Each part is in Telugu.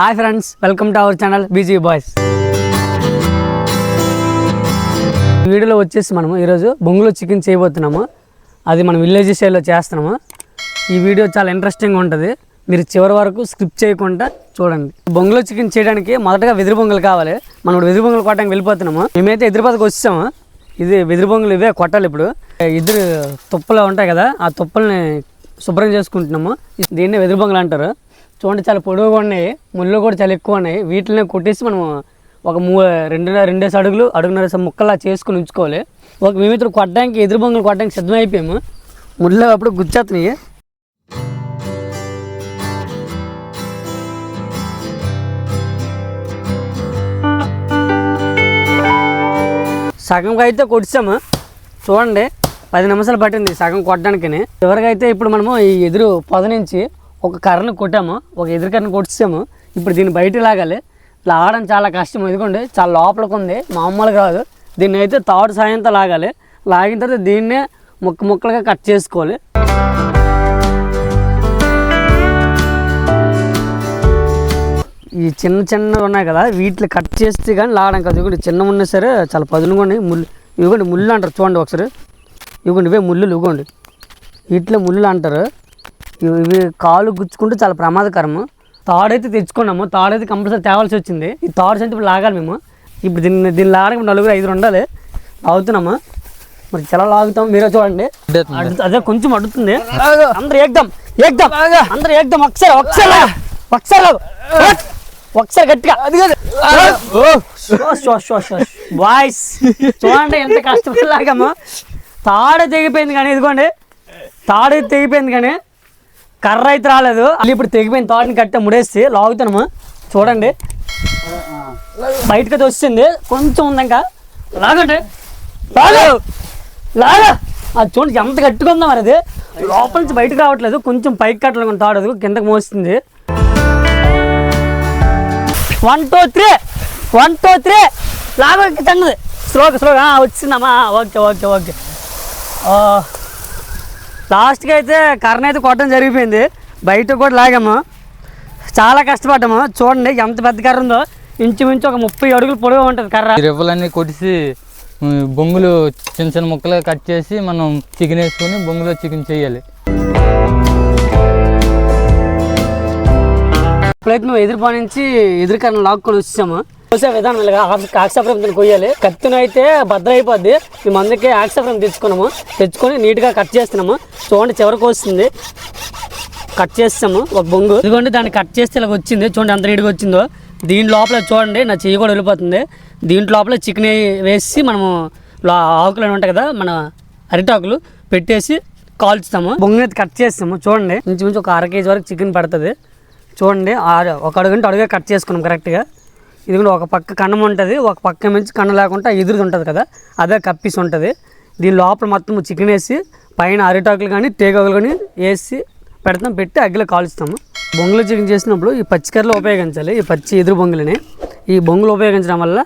Hi friends welcome to our channel BG boys. వీడియోలో వచ్చేసి మనము ఈరోజు బొంగులో చికెన్ చేయబోతున్నాము. అది మనం విలేజ్ స్టైల్లో చేస్తున్నాము. ఈ వీడియో చాలా ఇంట్రెస్టింగ్గా ఉంటుంది. మీరు చివరి వరకు స్కిప్ చేయకుండా చూడండి. బొంగులో చికెన్ చేయడానికి మొదటగా వెదురు బొంగులు కావాలి. మనం ఇప్పుడు వెదురు బొంగులు కొట్టడానికి వెళ్ళిపోతున్నాము. మేమైతే ఎదురుపాతకు వచ్చాము ఇది వెదురు బొంగులు ఇవే కొట్టాలి ఇప్పుడు. ఇద్దరు తుప్పలు ఉంటాయి కదా ఆ తుప్పల్ని శుభ్రం చేసుకుంటున్నాము. దీన్నే వెదురు బొంగులు అంటారు. చూడండి చాలా పొడవుగా ఉన్నాయి. ముళ్ళు కూడా చాలా ఎక్కువ ఉన్నాయి. వీటిని కొట్టేసి మనం ఒక మూ రెండు రెండేసి అడుగులు అడుగున్నర ముక్కలా చేసుకుని ఉంచుకోవాలి. ఒక మేమిద్దరు కొట్టడానికి ఎదురు బొంగులు కొట్టడానికి సిద్ధమైపోయాము. ముళ్ళు అప్పుడు గుచ్చేస్తున్నాయి సగంకి అయితే కొట్టాము చూడండి పది నిమిషాలు పట్టింది సగం కొట్టడానికి చివరికి అయితే ఇప్పుడు మనము ఈ ఎదురు పొద నుంచి ఒక కర్రను కొట్టాము ఒక ఎదురు కర్రను కొట్టాము ఇప్పుడు దీన్ని బయట లాగాలి. లాగడం చాలా కష్టం. ఎందుకంటే చాలా లోపలికి ఉంది. మామూలుగా కాదు. దీన్ని అయితే తాడు సాయంతో లాగాలి. లాగిన తర్వాత దీన్నే ముక్క ముక్కలుగా కట్ చేసుకోవాలి. ఈ చిన్న చిన్నవి ఉన్నాయి కదా వీటిని కట్ చేస్తే కానీ లాగడం కాదు. ఇవ్వండి చిన్న ఉన్నా సరే చాలా పదునుగా ఉన్నాయి. ముళ్ళు ఇవ్వండి ముళ్ళు అంటారు. చూడండి ఒకసారి. ఇవ్వండి ఇవే ముళ్ళు ఇవ్వండి వీటిలో ముళ్ళు అంటారు. ఇవి కాలు గుచ్చుకుంటే చాలా ప్రమాదకరము తాడైతే తెచ్చుకున్నాము. తాడైతే కంపల్సరీ తేవాల్సి వచ్చింది. ఈ తాడు అయితే ఇప్పుడు లాగాలి మేము. ఇప్పుడు దీన్ని దీన్ని లాగడానికి నలుగురు ఐదు ఉండాలి. లాగుతున్నాము. మరి చాలా లాగుతాం మీరే చూడండి. అదే కొంచెం అడుగుతుంది అందరు ఏకదం. ఏకదం. అందరు ఏకదం. ఒకసారి ఒకసారి. ఒకసారి. ఒకసారి గట్టిగా. వాయిస్ చూడండి ఎంత కష్టపడి లాగాము. తాడు తెగిపోయింది కానీ ఇదిగోండి. తాడు తెగిపోయింది కానీ కర్ర అయితే రాలేదు. మళ్ళీ ఇప్పుడు తెగిపోయిన తోటని కట్టే ముడేసి లాగుతున్నాము. చూడండి. బయటకు అయితే వచ్చింది. కొంచెం ఉంది ఇంకా లాగండి. లాగా. లాగా. అది చూడండి ఎంత కట్టుకుందాం మరి అది. లోపల నుంచి బయటకు రావట్లేదు. కొంచెం పైకి కట్టలేదు తాడు అది కిందకి మోస్తుంది. One two three one two three లాగా తన్నది. స్లోగా స్లోగా వచ్చిందమ్మా. Okay okay okay. ఓ లాస్ట్కి అయితే కర్ణ అయితే కొట్టడం జరిగిపోయింది. బయట కూడా లాగాము. చాలా కష్టపడ్డాము. చూడండి ఎంత పెద్ద కర్ర ఉందో. ఇంచుమించు ఒక ముప్పై అడుగులు పొడవు ఉంటుంది కర్ర. రెవ్వలన్నీ కొట్టేసి ఉమ్, బొంగులు చిన్న చిన్న ముక్కలు కట్ చేసి మనం చికెన్ వేసుకొని బొంగులో చికెన్ చేయాలి. ఇప్పుడైతే మేము ఎదురుపా నుంచి ఎదురుకన్నా లాక్కొని వచ్చాము కోసే విధానం ఇలాగా ఆక్సాఫ్రం కొయ్యాలి. కత్తిని అయితే భద్ర అయిపోద్ది మేము అందుకే ఆక్సాఫ్రం తెచ్చుకున్నాము. తెచ్చుకొని నీట్గా కట్ చేస్తున్నాము. చూడండి చివరికి వస్తుంది. కట్ చేస్తాము. ఒక బొంగు. ఇదిగోండి దాన్ని కట్ చేస్తే ఇలా వచ్చింది. చూడండి ఎంత నీట్గా వచ్చిందో. దీని లోపల చూడండి నా చెయ్యి కూడా వెళ్ళిపోతుంది దీంట్ లోపల చికెన్ వేసి మనము ఆకులు అని ఉంటాయి కదా మన అరిటాకులు పెట్టేసి కాల్చుతాము. బొంగు అయితే కట్ చేస్తాము. చూడండి ఇంచుమించు ఒక అర కేజీ వరకు చికెన్ పడుతుంది. చూడండి ఒక అడుగంటే అడుగే కట్ చేసుకున్నాం కరెక్ట్గా ఇది కూడా ఒక పక్క కన్నం ఉంటుంది ఒక పక్క నుంచి కన్నం లేకుండా ఎదురుది ఉంటుంది కదా అదే కప్పిసి ఉంటుంది. దీని లోపల మొత్తం చికెన్ వేసి పైన అరిటాకులు కానీ తేగాకులు కానీ వేసి పెడతాం పెట్టి అగ్గిలో కాలుస్తాము. బొంగులు చికెన్ చేసినప్పుడు ఈ పచ్చికర్రలు ఉపయోగించాలి ఈ పచ్చి ఎదురు బొంగులని. ఈ బొంగులు ఉపయోగించడం వల్ల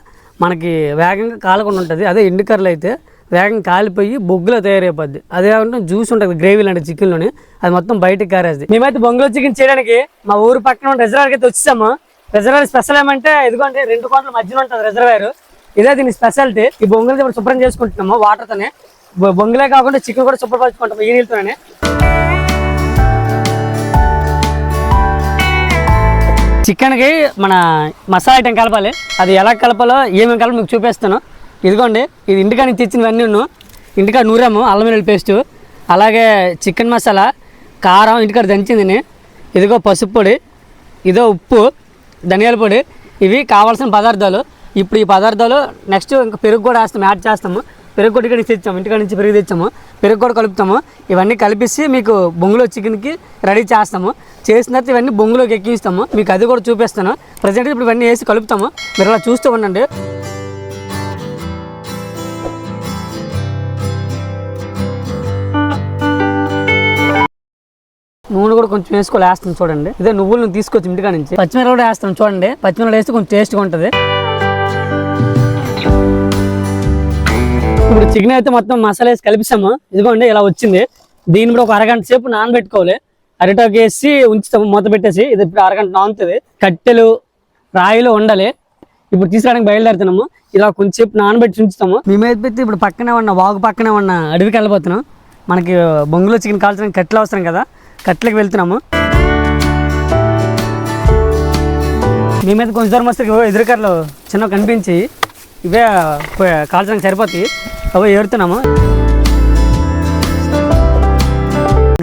మనకి వేగంగా కాలకుండా ఉంటుంది. అదే ఎండు కర్రలు అయితే వేగంగా కాలిపోయి బొగ్గులో తయారైపోద్ది. అదే కాకుండా జ్యూస్ ఉంటుంది గ్రేవీ లాంటి చికెన్లోని అది మొత్తం బయటకు కారేది మేమైతే బొంగులో చికెన్ చేయడానికి మా ఊరు పక్కన ఉన్న రిజర్వాయర్కి అయితే వచ్చాము రిజర్వాయర్ స్పెషల్ ఏమంటే ఇదిగోండి రెండు కోట్ల మధ్యలో ఉంటుంది రిజర్వాయర్ ఇదే దీని స్పెషాలిటీ ఈ బొంగులు ఇప్పుడు శుభ్రం చేసుకుంటున్నాము వాటర్తోనే బొంగులే కాకుండా చికెన్ కూడా శుభ్రపరచుకుంటాము ఈ నీళ్ళతోనే. చికెన్కి మన మసాలా ఐటెం కలపాలి. అది ఎలా కలపాలో ఏమేమి కలపాలో మీకు చూపిస్తాను. ఇదిగోండి ఇది ఇంటికాడ నుంచి తెచ్చినవన్నీ ఉన్ను. ఇంటికాడ నూరాము అల్లం వెల్లుల్లి పేస్టు. అలాగే చికెన్ మసాలా కారం ఇంటికాడ దంచింది ఇదిగో పసుపు పొడి. ఇదో ఉప్పు. ధనియాల పొడి ఇవి కావాల్సిన పదార్థాలు. ఇప్పుడు ఈ పదార్థాలు నెక్స్ట్ ఇంకా పెరుగు కూడా వేస్తాం యాడ్ చేస్తాము. పెరుగు కూడా ఇక్కడ తెచ్చాము ఇంటికాడ నుంచి పెరుగు తెచ్చాము. పెరుగు కూడా కలుపుతాము. ఇవన్నీ కలిపేసి మీకు బొంగులో చికెన్కి రెడీ చేస్తాము. చేసిన తర్వాత ఇవన్నీ బొంగులోకి ఎక్కిస్తాము. మీకు అది కూడా చూపిస్తాను. ప్రజెంట్ ఇప్పుడు ఇవన్నీ వేసి కలుపుతాము. మీరు అలా చూస్తూ ఉండండి. నూనె కూడా కొంచెం వేసుకోవాలి వేస్తాను చూడండి. ఇదే నువ్వులు తీసుకొచ్చి ఇంటికా నుంచి. పచ్చిమిరపకాయ కూడా వేస్తాం చూడండి. పచ్చిమిరపకాయ వేస్తే కొంచెం టేస్ట్గా ఉంటుంది. ఇప్పుడు చికెన్ అయితే మొత్తం మసాలా వేసి కలిపిస్తాము. ఇదిగోండి ఇలా వచ్చింది. దీన్ని కూడా ఒక అరగంట సేపు నానబెట్టుకోవాలి. అరిటాకు వేసి ఉంచుతాము మూత పెట్టేసి ఇది ఇప్పుడు అరగంట నానుతుంది. కట్టెలు రాయిలు ఉండాలి ఇప్పుడు తీసుకురావడానికి బయలుదేరుతున్నాము. ఇలా కొంచెంసేపు నానబెట్టి ఉంచుతాము. మేమైతే ఇప్పుడు పక్కనే ఉన్న వాగు పక్కనే ఉన్న అడవికి వెళ్ళిపోతున్నాం మనకి బొంగులో చికెన్ కాల్చడానికి కట్టెలు అవసరం కదా. కట్లకి వెళ్తున్నాము. మేమైతే కొంచెం దూరం వస్తే ఎదురుకర్లు ఎదురుకర్రలు చిన్న కనిపించి ఇవే కాల్చడానికి సరిపోతాయి. అవే ఏరుతున్నాము.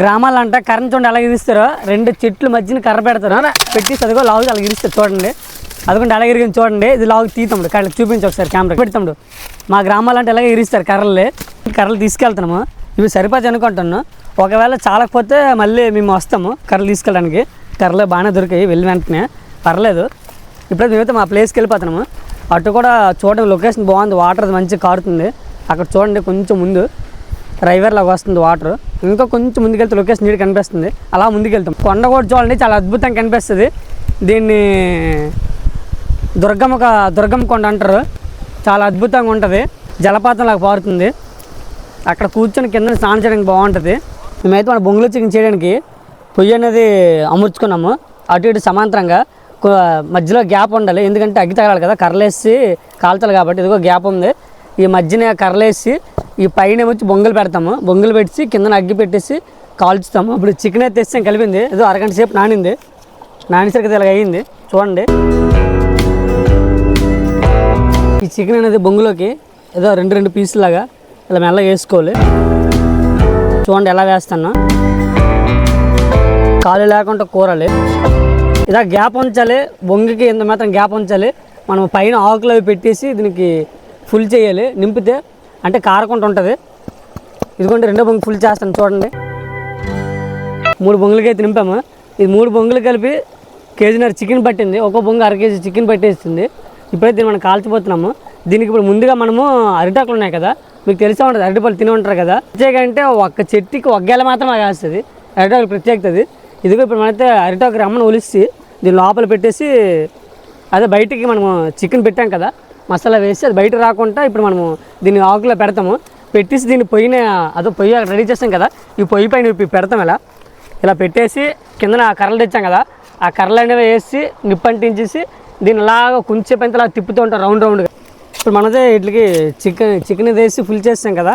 గ్రామాలంట కరెంట్ చూడండి అలా ఇరుస్తారు. రెండు చెట్లు మధ్యన కర్ర పెడతారు. పెట్టి చదువుకో లాగు అలా ఇరుస్తారు చూడండి. అదిగోండి అలా ఇరిగింది చూడండి. ఇది లాగు తీతాడు కళ్ళకి చూపించి ఒకసారి కెమెరా పెడతాడు మా గ్రామాలంటే అలాగే ఇరిస్తారు కర్రలే. కర్రలు తీసుకెళ్తున్నాము. ఇవి సరిపోతు అనుకుంటున్నాను. ఒకవేళ చాలకపోతే మళ్ళీ మేము వస్తాము కర్రలు తీసుకెళ్ళడానికి. కర్రలు బాగానే దొరికాయి వెళ్ళి వెంటనే. పర్లేదు. ఇప్పుడైతే మేమైతే మా ప్లేస్కి వెళ్ళిపోతున్నాము. అటు కూడా చూడడం లొకేషన్ బాగుంది వాటర్ అది మంచిగా కారుతుంది. అక్కడ చూడండి కొంచెం ముందు. రైవర్ లాగా వస్తుంది వాటర్ ఇంకా కొంచెం ముందుకెళ్తే లొకేషన్ నీట్ కనిపిస్తుంది. అలా ముందుకెళ్తాం కొండ కూడా చూడండి చాలా అద్భుతంగా కనిపిస్తుంది. దీన్ని దుర్గమ్మ దుర్గమ్మ కొండ అంటారు. చాలా అద్భుతంగా ఉంటుంది. జలపాతం లాగా పారుతుంది. అక్కడ కూర్చొని కింద స్నానం చేయడానికి బాగుంటుంది. మేమైతే మన బొంగులో చికెన్ చేయడానికి పొయ్యి అనేది అమర్చుకున్నాము. అటు ఇటు సమాంతరంగా మధ్యలో గ్యాప్ ఉండాలి. ఎందుకంటే అగ్గి తగలాలి కదా. కర్రలేసి కాల్చాలి కాబట్టి ఇదిగో గ్యాప్ ఉంది. ఈ మధ్యన కర్రలేసి ఈ పైన వచ్చి బొంగులు పెడతాము. బొంగులు పెట్టి కింద అగ్గి పెట్టేసి కాల్చుతాము. ఇప్పుడు చికెన్ అయితే తెస్తాం కలిపింది. ఏదో అరగంట సేపు నానింది. నానేసరికి ఇలాగ అయ్యింది చూడండి. ఈ చికెన్ అనేది బొంగులోకి ఏదో రెండు రెండు పీసులు లాగా ఇలా మెల్లగా వేసుకోవాలి. చూడండి ఎలా వేస్తాను కాలు లేకుండా కూరాలి. ఇలా గ్యాప్ ఉంచాలి. బొంగికి ఎంత మాత్రం గ్యాప్ ఉంచాలి. మనం పైన ఆకులు అవి పెట్టేసి దీనికి ఫుల్ చేయాలి. నింపితే అంటే కారకుండా ఉంటుంది. ఇదిగోండి రెండో బొంగు ఫుల్ చేస్తాను చూడండి. మూడు బొంగులకి అయితే నింపాము. ఇది మూడు బొంగులు కలిపి కేజీన్నర చికెన్ పట్టింది. ఒక్కో బొంగు అర కేజీ చికెన్ పట్టేస్తుంది. ఇప్పుడైతే దీన్ని మనం కాల్చిపోతున్నాము. దీనికి ఇప్పుడు ముందుగా మనము అరిటాకులు ఉన్నాయి కదా. మీకు తెలిసే ఉంటుంది. అరటిపళ్ళు తిని ఉంటారు కదా. ప్రత్యేకంటే ఒక్క చెట్టుకి ఒగ్గేల మాత్రం కాస్తుంది. ప్రత్యేకత ప్రత్యేకతది ఇదిగో ఇప్పుడు మనైతే అరిటాకు రమ్మని ఒలిసి దీని లోపల పెట్టేసి అదే బయటికి మనము చికెన్ పెట్టాం కదా మసాలా వేసి అది బయట రాకుండా ఇప్పుడు మనము దీన్ని ఆకులో పెడతాము. పెట్టేసి దీన్ని పొయ్యిన అదో పొయ్యి అక్కడ రెడీ చేస్తాం కదా ఈ పొయ్యి పైన పెడతాం ఇలా. ఇలా పెట్టేసి కిందన ఆ కర్రలు తెచ్చాం కదా ఆ కర్రలు అనేవి వేసి నిప్పంటించేసి దీన్ని ఇలాగ కొంచెం పెంత అలా తిప్పుతూ ఉంటాం రౌండ్ రౌండ్గా. ఇప్పుడు మనదే వీటికి చికెన్ చికెన్ వేసి ఫుల్ చేస్తాం కదా.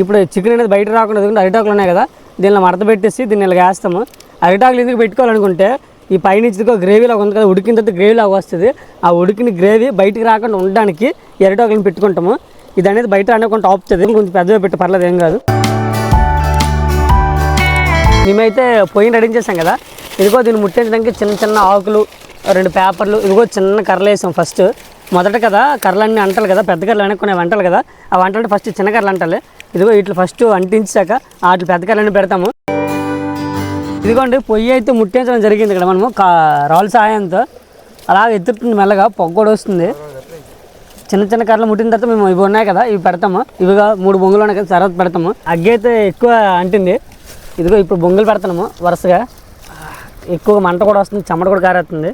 ఇప్పుడు చికెన్ అనేది బయట రాకుండా అరిటాకులు ఉన్నాయి కదా దీనిలో మడత పెట్టేసి దీన్ని ఇలా వేస్తాము. అరిటాకులు ఎందుకు పెట్టుకోవాలనుకుంటే ఈ పైనుంచి ఇదిగో గ్రేవీ లాగా ఉంది కదా ఉడికిన తర్వాత గ్రేవీ లాగా వస్తుంది. ఆ ఉడికిన గ్రేవీ బయటికి రాకుండా ఉండడానికి ఈ పెట్టుకుంటాము. ఇది అనేది బయట రాకుండా ఆపుతుంది కొంచెం పెద్దగా పెట్టి పర్లేదు ఏం కాదు. మేమైతే పొయ్యిని రెడీ చేసాం కదా. ఇదిగో దీన్ని ముట్టించడానికి చిన్న చిన్న ఆకులు రెండు పేపర్లు ఇదిగో చిన్న కర్రలు వేసాం ఫస్ట్ మొదట కదా కర్రలన్నీ అంటారు కదా పెద్ద కర్రలు వెనక్కునే వంటలు కదా. ఆ వంటలు ఫస్ట్ చిన్న కర్రలు అంటారు ఇదిగో ఇట్లా ఫస్ట్ అంటించాక వాటి పెద్ద కర్రలన్నీ పెడతాము. ఇదిగోండి పొయ్యి అయితే ముట్టించడం జరిగింది ఇక్కడ మనము. కా రాళ్ళ సహాయంతో అలా ఎత్తుతుంది మెల్లగా పొగ కూడా వస్తుంది. చిన్న చిన్న కర్రలు ముట్టిన తర్వాత మేము ఇవి ఉన్నాయి కదా ఇవి పెడతాము. ఇవిగా మూడు బొంగులు ఉన్నాయి కదా తర్వాత పెడతాము. అగ్గి అయితే ఎక్కువ అంటింది. ఇదిగో ఇప్పుడు బొంగులు పెడతాము వరుసగా. ఎక్కువ మంట కూడా వస్తుంది చెమట కూడా కారేస్తుంది.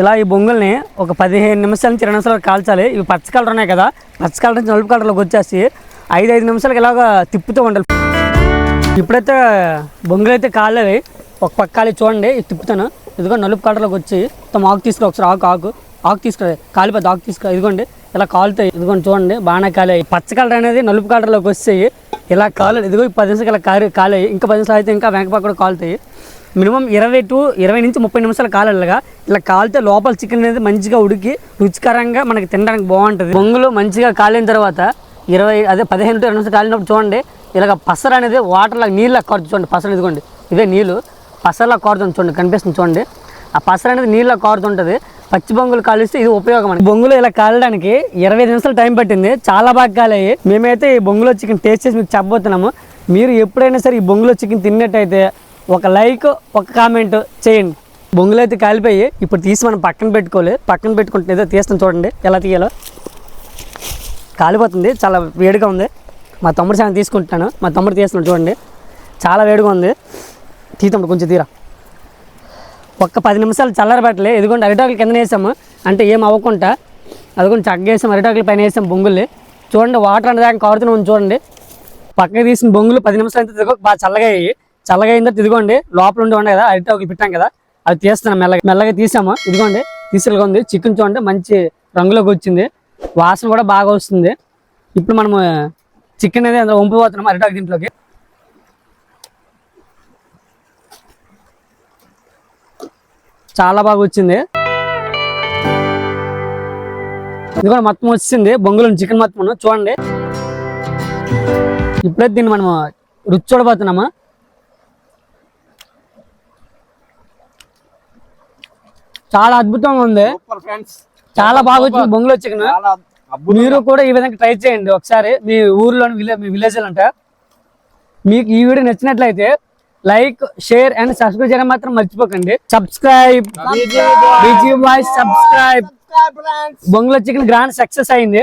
ఇలా ఈ బొంగుల్ని ఒక పదిహేను నిమిషాల నుంచి ఇరవై నిమిషాలు కాల్చాలి. ఇవి పచ్చ కలర్ ఉన్నాయి కదా. పచ్చ కలర్ నుంచి నలుపు కలర్లోకి వచ్చేసి ఐదు ఐదు నిమిషాలకి ఇలాగ తిప్పుతూ ఉండాలి. ఇప్పుడైతే బొంగులు అయితే కాలేవి ఒక పక్క కాలి చూడండి ఇది తిప్పుతాను. ఇదిగో నలుపు కలర్లోకి వచ్చి తమ ఆకు తీసుకురా ఒకసారి ఆకు ఆకు. ఆకు తీసుకురా కాలిపోతే ఆకు తీసుకురా. ఇదిగోండి ఇలా కాలుతాయి. ఇదిగోండి చూడండి బాగానే కాలే పచ్చ కలర్ అనేది నలుపు కలర్లోకి వచ్చాయి ఇలా కాలు ఇదిగో ఈ పది నిమిషాలు ఇలా కాలి కాలేయి. ఇంకా పది నిమిషాలు అయితే ఇంకా వెనక పక్క కూడా కాలుతాయి. మినిమం ఇరవై టు ఇరవై నుంచి ముప్పై నిమిషాలు కాలాలిగా ఇలా కాలితే లోపల చికెన్ అనేది మంచిగా ఉడికి రుచికరంగా మనకి తినడానికి బాగుంటుంది. బొంగులు మంచిగా కాలిన తర్వాత ఇరవై అదే పదిహేను టు ఇరవై నిమిషాలు కాలినప్పుడు చూడండి ఇలాగ పసరు అనేది వాటర్లో నీళ్ళ కారుతుంది చూడండి పసరు ఇదిగోండి ఇదే నీళ్ళు పసరులా కారుతుంది చూడండి కనిపిస్తుంది చూడండి. ఆ పసరు అనేది నీళ్ళ కారుతుంటుంది పచ్చి బొంగులు కాలిస్తే ఇది ఉపయోగం అండి బొంగులు ఇలా కాలడానికి ఇరవై నిమిషాలు టైం పట్టింది చాలా బాగా కాలాయి. మేమైతే ఈ బొంగులో చికెన్ టేస్ట్ చేసి మీకు చెప్పబోతున్నాము. మీరు ఎప్పుడైనా సరే ఈ బొంగులో చికెన్ తిన్నట్టయితే ఒక లైక్ ఒక కామెంట్ చేయండి. బొంగులు అయితే కాలిపోయి ఇప్పుడు తీసి మనం పక్కన పెట్టుకోవాలి. పక్కన పెట్టుకుంటే ఏదో తీస్తాం చూడండి ఎలా తీయాలో. కాలిపోతుంది చాలా వేడిగా ఉంది. మా తమ్ముడు చాలా తీసుకుంటున్నాను మా తమ్ముడు తీస్తున్నాడు చూడండి చాలా వేడిగా ఉంది. తీతమ్ముడు కొంచెం తీరా. ఒక్క పది నిమిషాలు చల్లారబెట్టలే. ఇదిగోండి అరిటాకులు కింద వేసాము. అంటే ఏం అవ్వకుండా అదిగోండి చగ్గేసాం అరిటాకుల పైన వేసాం బొంగుల్ని. చూడండి వాటర్ అనేది దాకా కారుతున్నాం చూడండి. పక్కకి తీసిన బొంగులు పది నిమిషాలు అయితే బాగా చల్లగా అయ్యి చల్లగా అయిందో ఇదిగోండి లోపల ఉండి ఉండే కదా అరిటి ఒకటి పెట్టాం కదా అది తీస్తున్నాం మెల్లగా. మెల్లగా తీసాము. ఇదిగోండి తీసులుగా ఉంది. చికెన్ చూడండి మంచి రంగులోకి వచ్చింది. వాసన కూడా బాగా వస్తుంది. ఇప్పుడు మనము చికెన్ అనేది అందులో వంపిపోతున్నాం అరిటాకు దీంట్లోకి. చాలా బాగా వచ్చింది. ఇదిగో మొత్తం వచ్చింది. బొంగులు చికెన్ మొత్తం చూడండి. ఇప్పుడే దీన్ని మనము రుచి చూడబోతున్నాము. చాలా అద్భుతంగా ఉంది. చాలా బాగా వచ్చింది బొంగులో చికెన్. మీరు కూడా ఈ విధంగా ట్రై చేయండి ఒకసారి. మీ ఊర్లోని విలే మీ విలేజ్ అంటే మీకు ఈ వీడియో నచ్చినట్లయితే లైక్ షేర్ అండ్ సబ్స్క్రైబ్ చేయడం మాత్రం మర్చిపోకండి. సబ్స్క్రైబ్ బొంగులో చికెన్ గ్రాండ్ సక్సెస్ అయింది.